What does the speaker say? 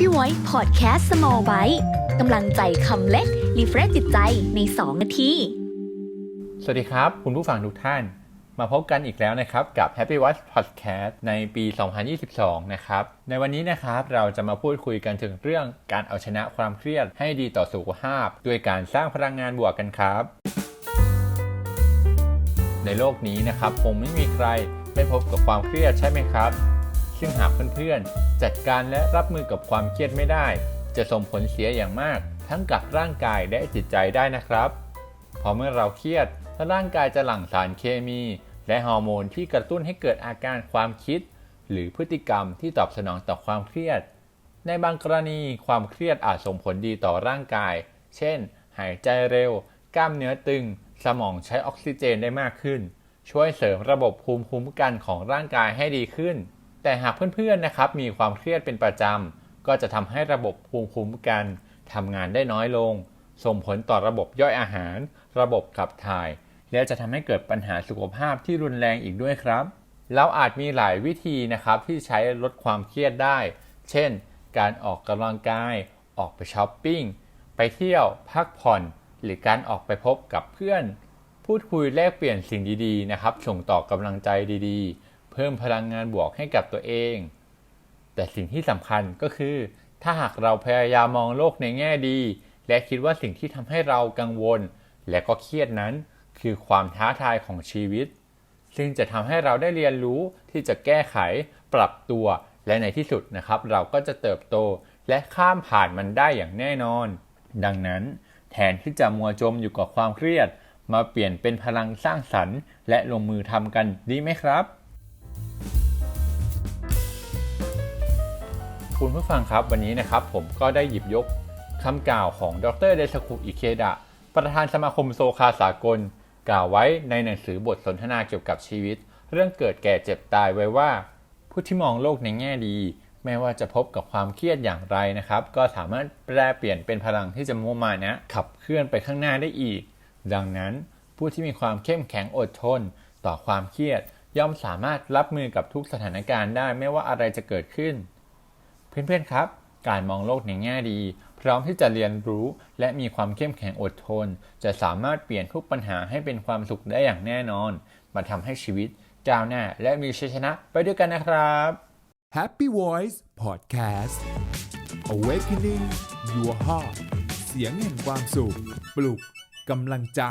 Happy Voice Podcast Small Bite กำลังใจคำเล็ก รีเฟรชจิตใจใน 2 นาที สวัสดีครับ คุณผู้ฟังทุกท่าน มาพบกันอีกแล้วนะครับ กับ Happy Watch Podcast ในปี 2022 นะครับ ในวันนี้นะครับเราจะมาพูดคุยกันถึงเรื่องการเอาชนะความเครียดให้ดีต่อสุขภาพ ด้วยการสร้างพลังงานบวกกันครับ ในโลกนี้นะครับคงไม่มีใครไม่พบกับความเครียดใช่ไหมครับ ซึ่งหากเพื่อนๆ จัดการและรับมือกับความเครียดไม่ได้ จะส่งผลเสียอย่างมาก ทั้งกับร่างกายและจิตใจได้นะครับ พอเมื่อเราเครียดร่างกายจะหลั่งสารเคมี และฮอร์โมนที่กระตุ้นให้เกิดอาการความคิด หรือพฤติกรรมที่ตอบสนองต่อความเครียด ในบางกรณีความเครียดอาจส่งผลดีต่อร่างกาย เช่น หายใจเร็ว กล้ามเนื้อตึง สมองใช้ออกซิเจนได้มากขึ้น ช่วยเสริมระบบภูมิคุ้มกันของร่างกายให้ดีขึ้น แต่หากเพื่อนๆนะครับมีความเครียดเป็นประจำก็จะทำให้ระบบภูมิคุ้มกันทำงานได้น้อยลง ส่งผลต่อระบบย่อยอาหาร ระบบขับถ่าย และจะทำให้เกิดปัญหาสุขภาพที่รุนแรงอีกด้วยครับ เราอาจมีหลายวิธีนะครับที่ใช้ลดความเครียดได้ เช่น การออกกำลังกาย ออกไปช้อปปิ้ง ไปเที่ยว พักผ่อน หรือการออกไปพบกับเพื่อน พูดคุยแลกเปลี่ยนสิ่งดีๆนะครับ ส่งต่อกำลังใจดีๆ เพิ่มพลังงานบวกให้กับตัวเอง แต่สิ่งที่สำคัญก็คือ ถ้าหากเราพยายามมองโลกในแง่ดี และคิดว่าสิ่งที่ทำให้เรากังวล และก็เครียดนั้น คือความท้าทายของชีวิต ซึ่งจะทำให้เราได้เรียนรู้ที่จะแก้ไข ปรับตัว และในที่สุดนะครับ เราก็จะเติบโตและข้ามผ่านมันได้อย่างแน่นอน ดังนั้น แทนที่จะมัวจมอยู่กับความเครียด มาเปลี่ยนเป็นพลังสร้างสรรค์ และลงมือทำกันดีไหมครับ คุณผู้ฟังครับวันนี้นะครับผมก็ได้หยิบยกคำกล่าวของดรเดซคุอิเคดะ ประธานสมาคมโซคาสากล กล่าวไว้ในหนังสือบทสนทนาเกี่ยวกับชีวิต เรื่องเกิดแก่เจ็บตายไว้ว่า ผู้ที่มองโลกในแง่ดีแม้ว่าจะพบกับความเครียดอย่างไรนะครับ ก็สามารถแปลเปลี่ยนเป็นพลังที่จะมุ่งมานะขับเคลื่อนไปข้างหน้าได้อีก ดังนั้น ผู้ที่มีความเข้มแข็งอดทน ต่อความเครียด ย่อมสามารถรับมือกับทุกสถานการณ์ได้ ไม่ว่าอะไรจะเกิดขึ้น เพื่อนๆครับ การมองโลกในแง่ดี พร้อมที่จะเรียนรู้ และมีความเข้มแข็งอดทน จะสามารถเปลี่ยนทุกปัญหาให้เป็นความสุขได้อย่างแน่นอน มาทำให้ชีวิตก้าวหน้าและมีชัยชนะไปด้วยกันนะครับ Happy Voice Podcast Awakening Your Heart เสียงแห่งความสุข ปลุกกำลังใจ